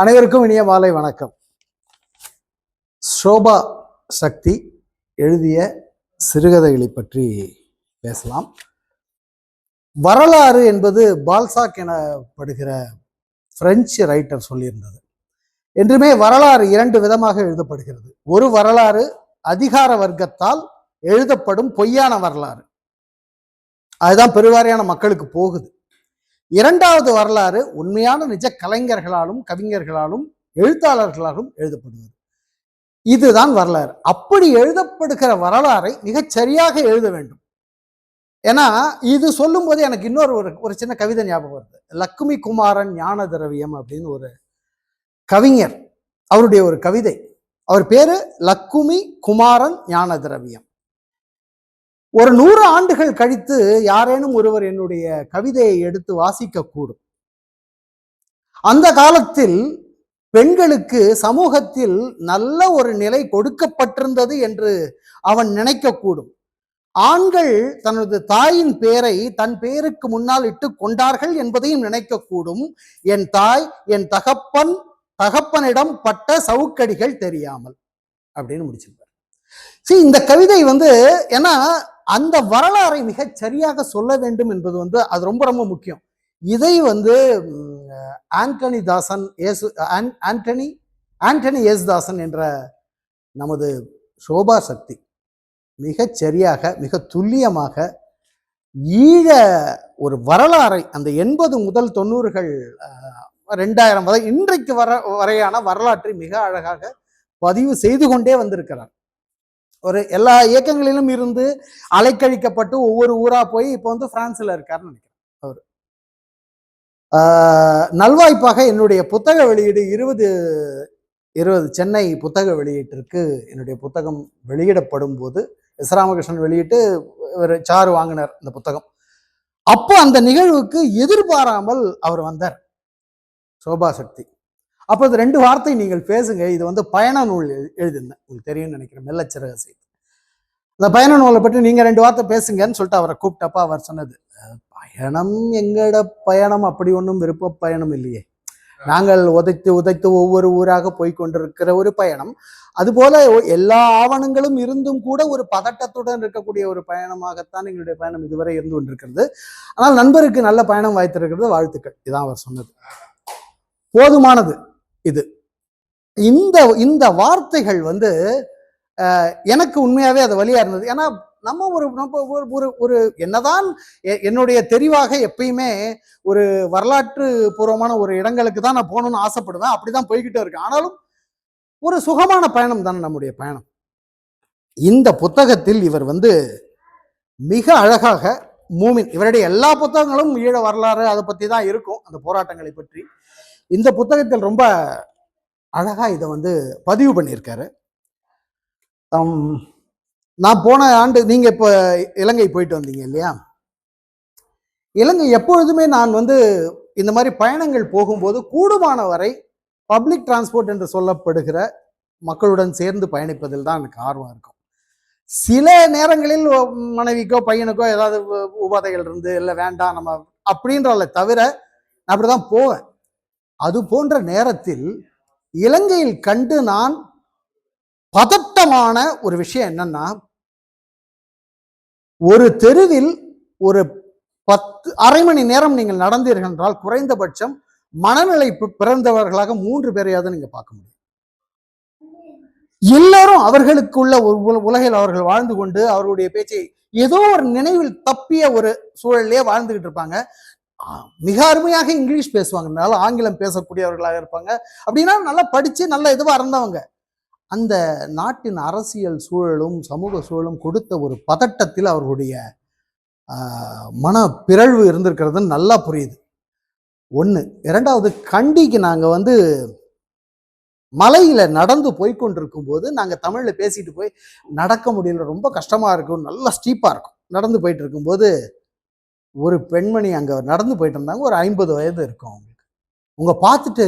அனைவருக்கும் இனிய மாலை வணக்கம். ஷோபா சக்தி எழுதிய சிறுகதைகளை பற்றி பேசலாம். வரலாறு என்பது பால்சாக் எனப்படுகிற பிரெஞ்சு ரைட்டர் சொல்லியிருந்தது. என்றுமே வரலாறு இரண்டு விதமாக எழுதப்படுகிறது. ஒரு வரலாறு அதிகார வர்க்கத்தால் எழுதப்படும் பொய்யான வரலாறு. அதுதான் பெருவாரியான மக்களுக்கு போகுது. இரண்டாவது வரலாறு உண்மையான நிஜ கலைஞர்களாலும் கவிஞர்களாலும் எழுத்தாளர்களாலும் எழுதப்படுவது. இதுதான் வரலாறு. அப்படி எழுதப்படுகிற வரலாறை மிகச் சரியாக எழுத வேண்டும். ஏன்னா இது சொல்லும்போது எனக்கு இன்னொரு ஒரு ஒரு சின்ன கவிதை ஞாபகம் வருது. லக்குமி குமாரன் ஞான திரவியம் அப்படின்னு ஒரு கவிஞர். அவருடைய ஒரு கவிதை. அவர் பேரு லக்குமி குமாரன் ஞான திரவியம். ஒரு நூறு ஆண்டுகள் கழித்து யாரேனும் ஒருவர் என்னுடைய கவிதையை எடுத்து வாசிக்க கூடும் அந்த காலத்தில் பெண்களுக்கு சமூகத்தில் நல்ல ஒரு நிலை கொடுக்கப்பட்டிருந்தது என்று அவன் நினைக்கக்கூடும். ஆண்கள் தனது தாயின் பெயரை தன் பெயருக்கு முன்னால் இட்டு கொண்டார்கள் என்பதையும் நினைக்கக்கூடும். என் தாய் என் தகப்பன் தகப்பனிடம் பட்ட சவுக்கடிகள் தெரியாமல் அப்படின்னு முடிச்சிருப்பார். சரி இந்த கவிதை வந்து ஏன்னா அந்த வரலாறை மிகச் சரியாக சொல்ல வேண்டும் என்பது வந்து அது ரொம்ப ரொம்ப முக்கியம். இதை வந்து ஆண்டனி தாசன் ஏசு ஆன்- ஆண்டனி ஆண்டனி ஏசுதாசன் என்ற நமது சோபா சக்தி மிகச் சரியாக மிக துல்லியமாக ஈழ ஒரு வரலாறை அந்த எண்பது முதல் தொண்ணூறுகள் ரெண்டாயிரம் வரை இன்றைக்கு வர வரையான வரலாற்றை மிக அழகாக பதிவு செய்து கொண்டே வந்திருக்கிறார். ஒரு எல்லா இயக்கங்களிலும் இருந்து அலைக்கழிக்கப்பட்டு ஒவ்வொரு ஊரா போய் இப்போ வந்து பிரான்ஸ்ல இருக்காருன்னு நினைக்கிறேன் அவர். நல்வாய்ப்பாக என்னுடைய புத்தக வெளியீடு இருபது இருபது சென்னை புத்தக வெளியீட்டிற்கு என்னுடைய புத்தகம் வெளியிடப்படும் போது எஸ் ராமகிருஷ்ணன் வெளியிட்டு ஒரு சாரு வாங்கினார் இந்த புத்தகம். அப்போ அந்த நிகழ்வுக்கு எதிர்பாராமல் அவர் வந்தார். சோபா சக்தி. அப்போ இது ரெண்டு வார்த்தை நீங்கள் பேசுங்க. இது வந்து பயண நூல் எழுதியிருந்தேன். உங்களுக்கு தெரியும்னு நினைக்கிறேன். மெல்லச்சிறக செய்தி அந்த பயண நூலை பற்றி நீங்கள் ரெண்டு வார்த்தை பேசுங்கன்னு சொல்லிட்டு அவரை கூப்பிட்டப்ப அவர் சொன்னது பயணம் எங்கட பயணம்? அப்படி ஒன்றும் விருப்ப பயணம் இல்லையே. நாங்கள் உதைத்து உதைத்து ஒவ்வொரு ஊராக போய் கொண்டிருக்கிற ஒரு பயணம். அதுபோல எல்லா ஆவணங்களும் இருந்தும் கூட ஒரு பதட்டத்துடன் இருக்கக்கூடிய ஒரு பயணமாகத்தான் எங்களுடைய பயணம் இதுவரை இருந்து கொண்டிருக்கிறது. ஆனால் நண்பருக்கு நல்ல பயணம் வாய்த்திருக்கிறது வாழ்த்துக்கள். இதான் அவர் சொன்னது. போதுமானது. இது. இந்த இந்த வார்த்தைகள் வந்து எனக்கு உண்மையாவே அது வழியா இருந்தது. ஏன்னா நம்ம ஒரு நம்ம ஒரு ஒரு ஒரு என்னதான் எ- என்னுடைய தெரிவாக எப்பயுமே ஒரு வரலாற்று பூர்வமான ஒரு இடங்களுக்கு தான் நான் போகணும்னு ஆசைப்படுவேன். அப்படிதான் போய்கிட்டே இருக்கேன் ஆனாலும் ஒரு சுகமான பயணம் தானே நம்முடைய பயணம். இந்த புத்தகத்தில் இவர் வந்து மிக அழகாக மூமின் இவருடைய எல்லா புத்தகங்களும் ஈழ வரலாறு அதை பற்றி தான் இருக்கும் அந்த போராட்டங்களை பற்றி. இந்த புத்தகத்தில் ரொம்ப அழகாக இதை வந்து பதிவு பண்ணியிருக்காரு. நான் போன ஆண்டு நீங்கள் இப்போ இலங்கை போயிட்டு வந்தீங்க இல்லையா? இலங்கை எப்பொழுதுமே நான் வந்து இந்த மாதிரி பயணங்கள் போகும்போது கூடுமான வரை பப்ளிக் டிரான்ஸ்போர்ட் என்று சொல்லப்படுகிற மக்களுடன் சேர்ந்து பயணிப்பதில் தான் எனக்கு ஆர்வம் இருக்கும். சில நேரங்களில் மனைவிக்கோ பையனுக்கோ ஏதாவது உபாதைகள் இருந்து இல்லை வேண்டாம் நம்ம அப்படின்றத தவிர நான் அப்படிதான் போவேன். அது போன்ற நேரத்தில் இலங்கையில் கண்டு நான் பதட்டமான ஒரு விஷயம் என்னன்னா ஒரு தெருவில் ஒரு பத்து அரை மணி நேரம் நீங்கள் நடந்தீர்கள் என்றால் குறைந்தபட்சம் மனநிலை பிறந்தவர்களாக மூன்று பேரையாவது நீங்க பார்க்க முடியும். எல்லாரும் அவர்களுக்குள்ள ஒரு உலகில் அவர்கள் வாழ்ந்து கொண்டு அவர்களுடைய பேச்சை ஏதோ ஒரு நினைவில் தப்பிய ஒரு சூழல்லே வாழ்ந்துகிட்டு இருப்பாங்க. மிக அருமையாக இங்கிலீஷ் பேசுவாங்க. நல்லா ஆங்கிலம் பேசக்கூடியவர்களாக இருப்பாங்க. அப்படின்னா நல்லா படித்து நல்ல இதுவாக இருந்தவங்க. அந்த நாட்டின் அரசியல் சூழலும் சமூக சூழலும் கொடுத்த ஒரு பதட்டத்தில் அவர்களுடைய மன பிறழ்வு இருந்திருக்கிறது. நல்லா புரியுது. ஒன்று இரண்டாவது கண்டிக்கு நாங்கள் வந்து மலையில் நடந்து போய்கொண்டிருக்கும் போது நாங்கள் தமிழில் பேசிட்டு போய் நடக்க முடியல. ரொம்ப கஷ்டமாக இருக்கும். நல்லா ஸ்டீப்பாக இருக்கும். நடந்து போயிட்டு இருக்கும்போது ஒரு பெண்மணி அங்கே நடந்து போயிட்டு இருந்தாங்க. ஒரு ஐம்பது வயது இருக்கும் அவங்களுக்கு. உங்க பார்த்துட்டு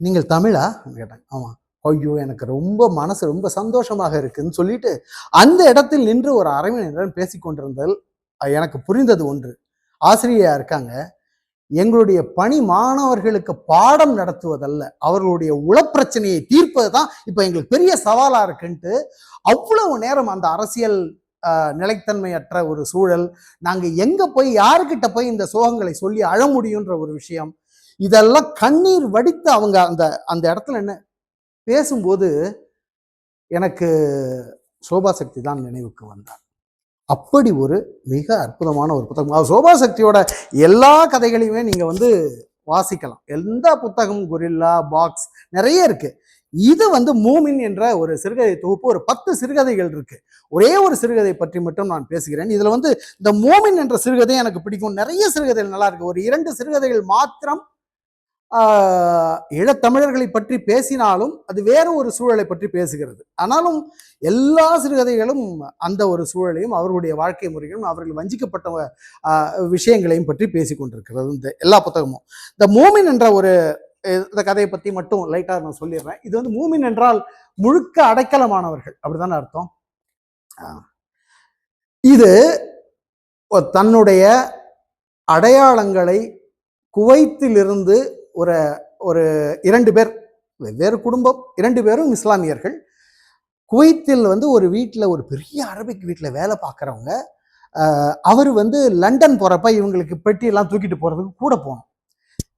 நீங்கள் தமிழா? கேட்டாங்க. ஆமாம் ஐயோ எனக்கு ரொம்ப மனசு ரொம்ப சந்தோஷமாக இருக்குன்னு சொல்லிட்டு அந்த இடத்தில் நின்று ஒரு அரை மணி நேரம் எனக்கு புரிந்தது ஒன்று. ஆசிரியா இருக்காங்க. எங்களுடைய பணி மாணவர்களுக்கு பாடம் நடத்துவதல்ல. அவர்களுடைய உளப்பிரச்சனையை தீர்ப்பது தான் இப்போ எங்களுக்கு பெரிய சவாலாக இருக்குன்ட்டு அவ்வளவு நேரம் அந்த அரசியல் நிலைத்தன்மையற்ற ஒரு சூழல். நாங்கள் எங்கே போய் யாருக்கிட்ட போய் இந்த சோகங்களை சொல்லி அழ முடியுன்ற ஒரு விஷயம். இதெல்லாம் கண்ணீர் வடித்து அவங்க அந்த அந்த இடத்துல என்ன பேசும்போது எனக்கு சோபா சக்தி தான் நினைவுக்கு வந்தார். அப்படி ஒரு மிக அற்புதமான ஒரு புத்தகம். சோபா சக்தியோட எல்லா கதைகளையுமே நீங்கள் வந்து வாசிக்கலாம். எந்த புத்தகம் கொரில்லா பாக்ஸ் நிறைய இருக்குது இது வந்து மூமின் என்ற ஒரு சிறுகதை தொகுப்பு ஒரு பத்து சிறுகதைகள் இருக்கு. ஒரே ஒரு சிறுகதை பற்றி மட்டும் நான் பேசுகிறேன். இதுல வந்து இந்த மோமின் என்ற சிறுகதை எனக்கு பிடிக்கும். நிறைய சிறுகதைகள் நல்லா இருக்கு. ஒரு இரண்டு சிறுகதைகள் மாத்திரம் ஈழத்தமிழர்களை பற்றி பேசினாலும் அது வேற ஒரு சூழலை பற்றி பேசுகிறது. ஆனாலும் எல்லா சிறுகதைகளும் அந்த ஒரு சூழலையும் அவர்களுடைய வாழ்க்கை முறைகளும் அவர்கள் வஞ்சிக்கப்பட்ட விஷயங்களையும் பற்றி பேசி கொண்டிருக்கிறது இந்த எல்லா புத்தகமும். இந்த மூமின் என்ற ஒரு இந்த கதையை பற்றி மட்டும் லைட்டாக நான் சொல்லிடுறேன். இது வந்து மூமின் என்றால் முழுக்க அடைக்கலமானவர்கள். அப்படிதானே அர்த்தம்? இது தன்னுடைய அடையாளங்களை குவைத்திலிருந்து ஒரு ஒரு இரண்டு பேர் வெவ்வேறு குடும்பம் இரண்டு பேரும் இஸ்லாமியர்கள். குவைத்தில் வந்து ஒரு வீட்டில் ஒரு பெரிய அரபிக் வீட்டில் வேலை பார்க்குறவங்க அவர் வந்து லண்டன் போகிறப்ப இவங்களுக்கு பெட்டியெல்லாம் தூக்கிட்டு போகிறதுக்கு கூட போகணும்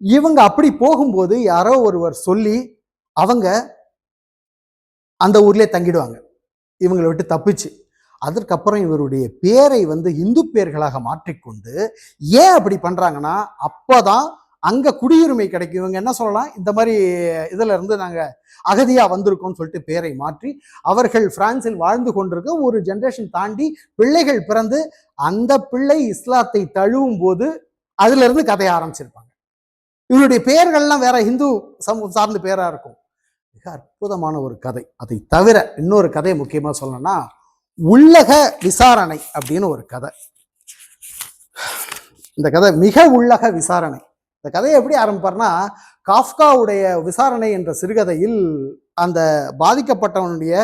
இவங்க அப்படி போகும்போது யாரோ ஒருவர் சொல்லி அவங்க அந்த ஊர்லேயே தங்கிடுவாங்க. இவங்களை விட்டு தப்பிச்சு. அதற்கப்புறம் இவருடைய பேரை வந்து இந்து பேர்களாக மாற்றிக்கொண்டு ஏன் அப்படி பண்றாங்கன்னா அப்போதான் அங்கே குடியுரிமை கிடைக்கும். இவங்க என்ன சொல்லலாம்? இந்த மாதிரி இதில் இருந்து நாங்கள் அகதியாக வந்திருக்கோம்னு சொல்லிட்டு பேரை மாற்றி அவர்கள் பிரான்சில் வாழ்ந்து கொண்டிருக்க ஒரு ஜென்ரேஷன் தாண்டி பிள்ளைகள் பிறந்து அந்த பிள்ளை இஸ்லாத்தை தழுவும் போது அதுல கதையை கதைய ஆரம்பிச்சிருப்பாங்க. இவருடைய பெயர்கள்லாம் வேற இந்து சமூகம் சார்ந்த பெயராக இருக்கும். மிக அற்புதமான ஒரு கதை. அதை தவிர இன்னொரு கதை முக்கியமாக சொல்லணும்னா உள்ளக விசாரணை அப்படின்னு ஒரு கதை. இந்த கதை மிக உள்ளக விசாரணை. இந்த கதையை எப்படி ஆரம்பிப்பார்னா காஃப்காவுடைய விசாரணை என்ற சிறுகதையில் அந்த பாதிக்கப்பட்டவனுடைய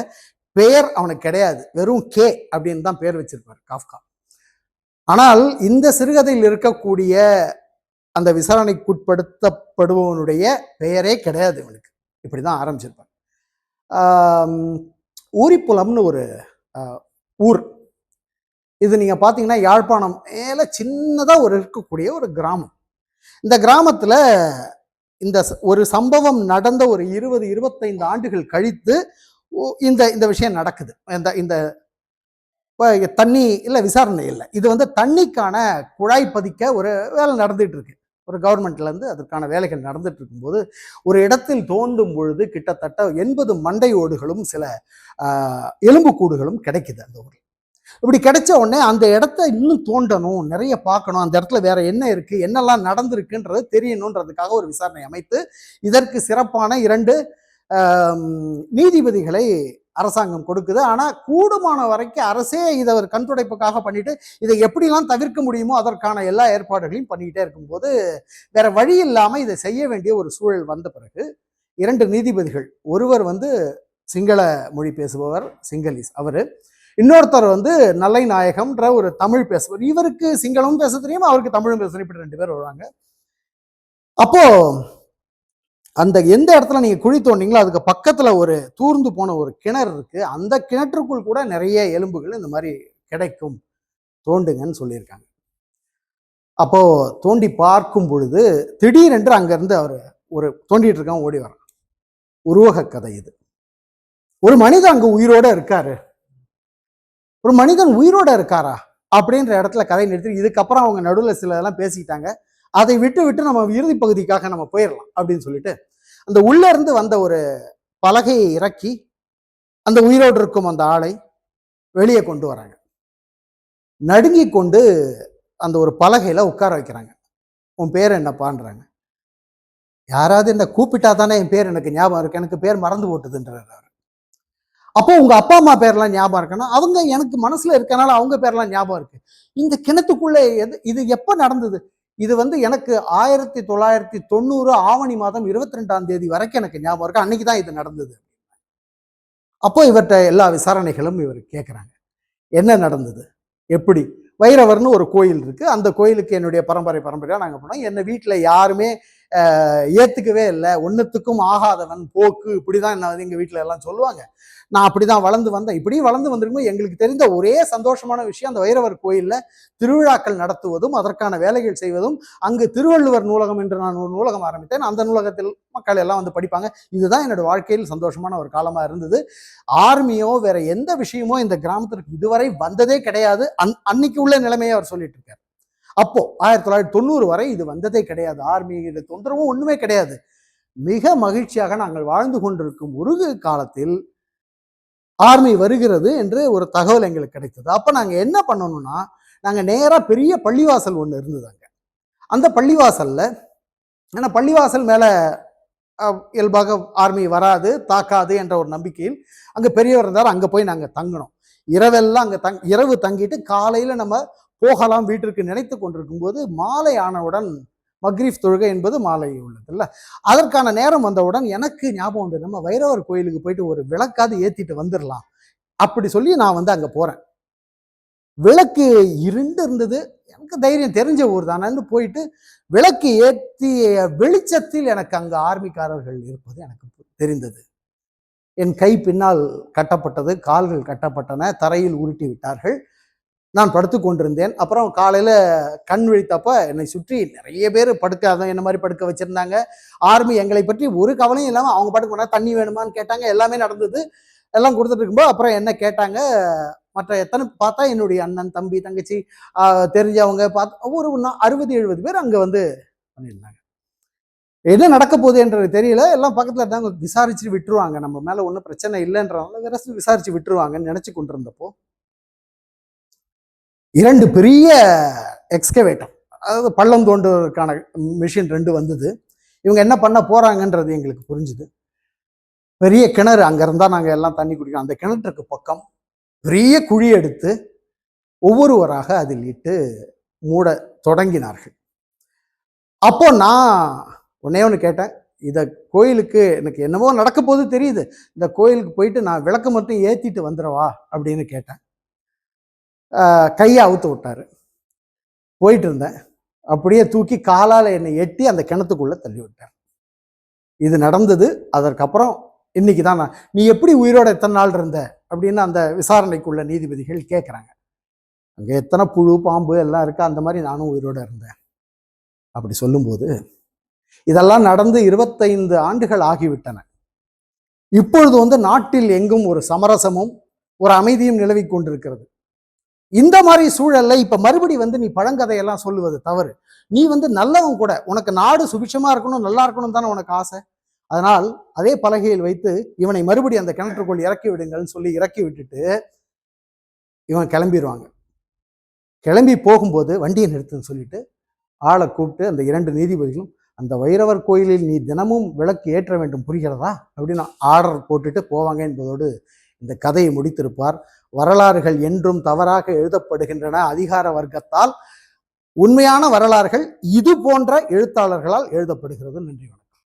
பெயர் அவனுக்கு கிடையாது. வெறும் கே அப்படின்னு தான் பேர் வச்சிருப்பார் காஃப்கா. ஆனால் இந்த சிறுகதையில் இருக்கக்கூடிய அந்த விசாரணைக்குட்படுத்தப்படுபவனுடைய பெயரே கிடையாது இவனுக்கு. இப்படி தான் ஆம், ஊரிப்புலம்னு ஒரு ஊர். இது நீங்கள் பார்த்தீங்கன்னா யாழ்ப்பாணம் மேலே சின்னதாக ஒரு இருக்கக்கூடிய ஒரு கிராமம். இந்த கிராமத்தில் இந்த ஒரு சம்பவம் நடந்த ஒரு இருபது இருபத்தைந்து ஆண்டுகள் கழித்து இந்த இந்த விஷயம் நடக்குது. இந்த இந்த தண்ணி இல்லை விசாரணை இல்லை. இது வந்து தண்ணிக்கான குழாய் பதிக்க ஒரு வேலை நடந்துகிட்டு இருக்கு. ஒரு கவர்மெண்ட்லேருந்து அதற்கான வேலைகள் நடந்துட்டு இருக்கும்போது ஒரு இடத்தில் தோண்டும் பொழுது கிட்டத்தட்ட எண்பது மண்டை ஓடுகளும் சில எலும்புக்கூடுகளும் கிடைக்குது அந்த ஊரில். இப்படி கிடைச்ச உடனே அந்த இடத்த இன்னும் தோண்டணும் நிறைய பார்க்கணும் அந்த இடத்துல வேற என்ன இருக்கு என்னெல்லாம் நடந்திருக்குன்றது தெரியணுன்றதுக்காக ஒரு விசாரணை அமைத்து இதற்கு சிறப்பான இரண்டு நீதிபதிகளை அரசாங்கம் கொடுக்குது. ஆனால் கூடுமான வரைக்கும் அரசே இதை ஒரு கண்துடைப்புக்காக பண்ணிட்டு இதை எப்படிலாம் தவிர்க்க முடியுமோ அதற்கான எல்லா ஏற்பாடுகளையும் பண்ணிக்கிட்டே இருக்கும்போது வேற வழி இல்லாமல் இதை செய்ய வேண்டிய ஒரு சூழல் வந்த பிறகு இரண்டு நீதிபதிகள் ஒருவர் வந்து சிங்கள மொழி பேசுபவர் சிங்களீஸ் அவர். இன்னொருத்தர் வந்து நல்லை நாயகம்ன்ற ஒரு தமிழ் பேசுவார் இவருக்கு சிங்களமும் பேச தெரியும் அவருக்கு தமிழும் பேச தெரியும். இப்படி ரெண்டு பேர் வருவாங்க. அப்போது அந்த எந்த இடத்துல நீங்க குழி தோண்டிங்களோ அதுக்கு பக்கத்துல ஒரு தூர்ந்து போன ஒரு கிணறு இருக்கு. அந்த கிணற்றுக்குள் கூட நிறைய எலும்புகள் இந்த மாதிரி கிடைக்கும். தோண்டுங்கன்னு சொல்லியிருக்காங்க. அப்போ தோண்டி பார்க்கும் பொழுது திடீரென்று அங்கிருந்து அவர் ஒரு தோண்டிட்டு இருக்கான் ஓடி வரான். உருவக கதை இது. ஒரு மனிதன் அங்க உயிரோட இருக்காரு. ஒரு மனிதன் உயிரோட இருக்காரா? அப்படின்ற இடத்துல கதை நிறுத்தி இதுக்கப்புறம் அவங்க நடுவில் சில இதெல்லாம் பேசிக்கிட்டாங்க. அதை விட்டு விட்டு நம்ம இறுதி பகுதிக்காக நம்ம போயிடலாம் அப்படின்னு சொல்லிட்டு அந்த உள்ள இருந்து வந்த ஒரு பலகையை இறக்கி அந்த உயிரோடு இருக்கும் அந்த ஆளை வெளியே கொண்டு வராங்க. நடுங்கி கொண்டு அந்த ஒரு பலகையில உட்கார வைக்கிறாங்க. உன் பேர் என்னப்பான்றாங்க? யாராவது என்ன கூப்பிட்டா தானே என் பேர் எனக்கு ஞாபகம் இருக்கு. எனக்கு பேர் மறந்து போட்டுதுன்றாரு அவர். அப்போ உங்க அப்பா அம்மா பேர்லாம் ஞாபகம் இருக்குன்னா அவங்க எனக்கு மனசுல இருக்கனால அவங்க பேர்லாம் ஞாபகம் இருக்கு. இந்த கிணத்துக்குள்ள எது இது எப்ப நடந்தது? இது வந்து எனக்கு ஆயிரத்தி தொள்ளாயிரத்தி தொண்ணூறு ஆவணி மாதம் இருபத்தி ரெண்டாம் தேதி வரைக்கும் எனக்கு ஞாபகம் இருக்கு. அன்னைக்கு தான் இது நடந்தது. அப்போ இவர்கிட்ட எல்லா விசாரணைகளும் இவர் கேட்குறாங்க என்ன நடந்தது? எப்படி? வைரவர்னு ஒரு கோயில் இருக்கு. அந்த கோயிலுக்கு என்னுடைய பரம்பரை பரம்பரையாக நாங்க போனோம். என்னை வீட்டுல யாருமே ஏற்றுக்கவே ஏத்துக்கவே இல்லை. ஒன்றுத்துக்கும் ஆகாதவன் போக்கு. இப்படிதான் என்ன வந்து எங்கள் வீட்டில் எல்லாம் சொல்லுவாங்க. நான் அப்படி தான் வளர்ந்து வந்தேன். இப்படியும் வளர்ந்து வந்திருக்கும்போது எங்களுக்கு தெரிந்த ஒரே சந்தோஷமான விஷயம் அந்த வைரவர் கோயிலில் திருவிழாக்கள் நடத்துவதும் அதற்கான வேலைகள் செய்வதும் அங்கு திருவள்ளுவர் நூலகம் என்று நான் ஒரு நூலகம் ஆரம்பித்தேன். அந்த நூலகத்தில் மக்கள் எல்லாம் வந்து படிப்பாங்க. இதுதான் என்னோட வாழ்க்கையில் சந்தோஷமான ஒரு காலமாக இருந்தது. ஆர்மியோ வேற எந்த விஷயமோ இந்த கிராமத்திற்கு இதுவரை வந்ததே கிடையாது. அன் அன்னைக்கு உள்ள நிலைமையை அவர் சொல்லிட்டு இருக்கார். அப்போ ஆயிரத்தி தொள்ளாயிரத்தி தொண்ணூறு வரை இது வந்ததே கிடையாது. ஆர்மியோட தொந்தரவும் ஒன்றுமே கிடையாது. மிக மகிழ்ச்சியாக நாங்கள் வாழ்ந்து கொண்டிருக்கும் ஒரு காலத்தில் ஆர்மி வருகிறது என்று ஒரு தகவல் எங்களுக்கு கிடைத்தது. அப்போ நாங்கள் என்ன பண்ணணும்னா நாங்கள் நேராக பெரிய பள்ளிவாசல் ஒன்று இருந்ததாங்க அந்த பள்ளிவாசலில் ஏன்னா பள்ளிவாசல் மேலே இயல்பாக ஆர்மி வராது தாக்காது என்ற ஒரு நம்பிக்கையில் அங்கே பெரியவர் இருந்தார். அங்கே போய் நாங்கள் தங்கினோம் இரவெல்லாம் அங்கே தங் இரவு தங்கிட்டு காலையில் நம்ம போகலாம் வீட்டிற்கு நினைத்து கொண்டிருக்கும் போது மாலை ஆனவுடன் மக்ரீஃப் தொழுகை என்பது மாலை உள்ளது அதற்கான நேரம் வந்தவுடன் எனக்கு ஞாபகம் வந்து நம்ம வைரவர் கோயிலுக்கு போயிட்டு ஒரு விளக்காவது ஏத்திட்டு வந்துடலாம் அப்படி சொல்லி நான் வந்து அங்க போறேன். விளக்கு இருண்டு இருந்தது. எனக்கு தைரியம் தெரிஞ்ச ஊர் தானேன்னு போயிட்டு விளக்கு ஏற்றிய வெளிச்சத்தில் எனக்கு அங்கே ஆர்மிக்காரர்கள் இருப்பது எனக்கு தெரிந்தது. என் கை பின்னால் கட்டப்பட்டது கால்கள் கட்டப்பட்டன தரையில் உருட்டி விட்டார்கள். நான் படுத்து கொண்டிருந்தேன். அப்புறம் காலையில் கண் விழித்தப்ப என்னை சுற்றி நிறைய பேர் படுக்க அதான் என்ன மாதிரி படுக்க வச்சுருந்தாங்க. ஆர்மி எங்களை பற்றி ஒரு கவலையும் இல்லாமல் அவங்க பாட்டுக்கு போனால் தண்ணி வேணுமான்னு கேட்டாங்க. எல்லாமே நடந்தது. எல்லாம் கொடுத்துட்டு இருக்கும்போது அப்புறம் என்ன கேட்டாங்க? மற்ற எத்தனை பார்த்தா என்னுடைய அண்ணன் தம்பி தங்கச்சி தெரிஞ்சவங்க பார்த்து ஒரு நா- அறுபது எழுபது பேர் அங்கே வந்து பண்ணியிருந்தாங்க. என்ன நடக்க போகுது என்றது தெரியல. எல்லாம் பக்கத்தில் இருந்தாங்க. விசாரிச்சு விட்டுருவாங்க. நம்ம மேலே ஒன்றும் பிரச்சனை இல்லைன்றனால விசாரிச்சு விட்டுருவாங்கன்னு கொண்டு கொண்டிருந்தப்போ இரண்டு பெரிய எக்ஸ்கவேட்டர் அதாவது பள்ளம் தோண்டுவதற்கான மிஷின் ரெண்டு வந்தது. இவங்க என்ன பண்ண போகிறாங்கன்றது எங்களுக்கு புரிஞ்சுது. பெரிய கிணறு அங்கே இருந்தால் நாங்கள் எல்லாம் தண்ணி குடிக்கிறோம். அந்த கிணற்றுக்கு பக்கம் பெரிய குழி எடுத்து ஒவ்வொருவராக அதில் இட்டு மூட தொடங்கினார்கள். அப்போ நான் உன்னே ஒன்று கேட்டேன். இதை கோயிலுக்கு எனக்கு என்னமோ நடக்க போது தெரியுது. இந்த கோயிலுக்கு போயிட்டு நான் விளக்கு மட்டும் ஏற்றிட்டு வந்துடவா அப்படின்னு கேட்டேன். கையை அவுத்து விட்டார். போயிட்டு இருந்தேன் அப்படியே தூக்கி காலால் என்னை எட்டி அந்த கிணத்துக்குள்ளே தள்ளி விட்டார் இது நடந்தது. அதற்கப்புறம் இன்னைக்கு தான் நான் நீ எப்படி உயிரோட எத்தனை நாள் இருந்த? அப்படின்னு அந்த விசாரணைக்குள்ள நீதிபதிகள் கேட்குறாங்க அங்கே எத்தனை புழு பாம்பு எல்லாம் இருக்கா. அந்த மாதிரி நானும் உயிரோட இருந்தேன். அப்படி சொல்லும்போது இதெல்லாம் நடந்து இருபத்தைந்து ஆண்டுகள் ஆகிவிட்டன. இப்பொழுது வந்து நாட்டில் எங்கும் ஒரு சமரசமும் ஒரு அமைதியும் நிலவிக் கொண்டிருக்கிறது. இந்த மாதிரி சூழல்ல இப்ப மறுபடி வந்து நீ பழங்கதையெல்லாம் சொல்லுவது தவறு. நீ வந்து நல்லவன் கூட உனக்கு நாடு சுபிட்சமா இருக்கணும் நல்லா இருக்கணும் தானே உனக்கு ஆசை. அதனால் அதே பலகையில் வைத்து இவனை மறுபடி அந்த கிணற்றுக்குள் இறக்கி விடுங்கள்னு சொல்லி இறக்கி விட்டுட்டு இவன் கிளம்பிடுவாங்க கிளம்பி போகும்போது வண்டியை நிறுத்துன்னு சொல்லிட்டு ஆளை கூப்பிட்டு அந்த இரண்டு நீதிபதிகளும் அந்த வைரவர் கோயிலில் நீ தினமும் விளக்கு ஏற்ற வேண்டும் புரிகிறதா? அப்படின்னு ஆர்டர் போட்டுட்டு போவாங்க என்பதோடு இந்த கதையை முடித்திருப்பார். வரலாறுகள் என்றும் தவறாக எழுதப்படுகின்றன அதிகார வர்க்கத்தால். உண்மையான வரலாறுகள் இது போன்ற எழுத்தாளர்களால் எழுதப்படுகிறது. நன்றி வணக்கம்.